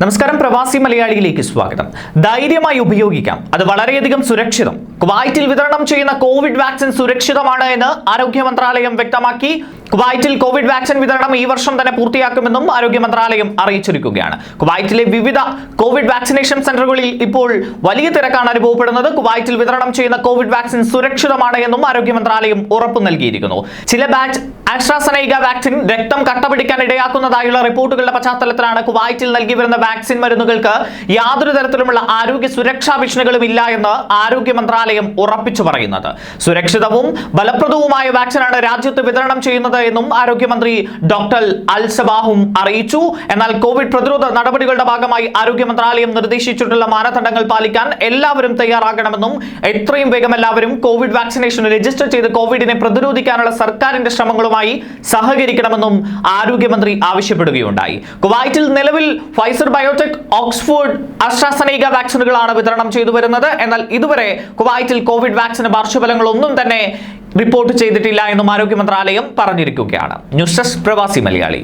നമസ്കാരം പ്രവാസി മലയാളിയിലേക്ക് സ്വാഗതം. ധൈര്യമായി ഉപയോഗിക്കാം. അത് വളരെയധികം സുരക്ഷിതം. കുവൈറ്റിൽ വിതരണം ചെയ്യുന്ന കോവിഡ് വാക്സിൻ സുരക്ഷിതമാണ് എന്ന് ആരോഗ്യ മന്ത്രാലയം വ്യക്തമാക്കി. കുവൈറ്റിൽ കോവിഡ് വാക്സിൻ വിതരണം ഈ വർഷം തന്നെ പൂർത്തിയാക്കുമെന്നും ആരോഗ്യ മന്ത്രാലയം അറിയിച്ചിരിക്കുകയാണ്. കുവൈറ്റിലെ വിവിധ കോവിഡ് വാക്സിനേഷൻ സെന്ററുകളിൽ ഇപ്പോൾ വലിയ തിരക്കാണ് അനുഭവപ്പെടുന്നത്. കുവൈറ്റിൽ വിതരണം ചെയ്യുന്ന കോവിഡ് വാക്സിൻ സുരക്ഷിതമാണ് എന്നും ആരോഗ്യ മന്ത്രാലയം ഉറപ്പു നൽകിയിരിക്കുന്നു. ചില ബാച്ച് ആസ്ട്രാസനൈക വാക്സിൻ രക്തം കട്ടപിടിക്കാൻ ഇടയാക്കുന്നതായുള്ള റിപ്പോർട്ടുകളുടെ പശ്ചാത്തലത്തിലാണ് കുവൈറ്റിൽ നൽകി വരുന്ന വാക്സിൻ മരുന്നുകൾക്ക് യാതൊരു തരത്തിലുമുള്ള ആരോഗ്യ സുരക്ഷാ ഭീഷണികളും ഇല്ല എന്ന് ആരോഗ്യ മന്ത്രാലയം ഉറപ്പിച്ചു പറയുന്നത്. സുരക്ഷിതവും ഫലപ്രദവുമായ വാക്സിനാണ് രാജ്യത്ത് വിതരണം ചെയ്യുന്നത് എന്നും ആരോഗ്യമന്ത്രി ഡോക്ടർ അൽസബാഹും അറിയിച്ചു. എന്നാൽ കോവിഡ് പ്രതിരോധ നടപടികളുടെ ഭാഗമായി ആരോഗ്യ മന്ത്രാലയം നിർദ്ദേശിച്ചിട്ടുള്ള മാനദണ്ഡങ്ങൾ പാലിക്കാൻ എല്ലാവരും തയ്യാറാകണമെന്നും എത്രയും വേഗം എല്ലാവരും കോവിഡ് വാക്സിനേഷൻ രജിസ്റ്റർ ചെയ്ത് കോവിഡിനെ പ്രതിരോധിക്കാനുള്ള സർക്കാരിന്റെ ശ്രമങ്ങളുമായി സഹകരിക്കണമെന്നും ആരോഗ്യമന്ത്രി ആവശ്യപ്പെടുകയുണ്ടായി. കുവൈറ്റിൽ നിലവിൽ ഫൈസർ ബയോടെക് ഓക്സ്ഫോർഡ് അസ്ട്രാസനൈക വാക്സിനുകളാണ് വിതരണം ചെയ്തു വരുന്നത്. എന്നാൽ ഇതുവരെ കുവൈറ്റിൽ കോവിഡ് വാക്സിന് പാർശ്വഫലങ്ങളൊന്നും തന്നെ റിപ്പോർട്ട് ചെയ്തിട്ടില്ല എന്നും ആരോഗ്യ മന്ത്രാലയം പറഞ്ഞിരിക്കുകയാണ്. ന്യൂസ് ഡെസ്ക് പ്രവാസി മലയാളി.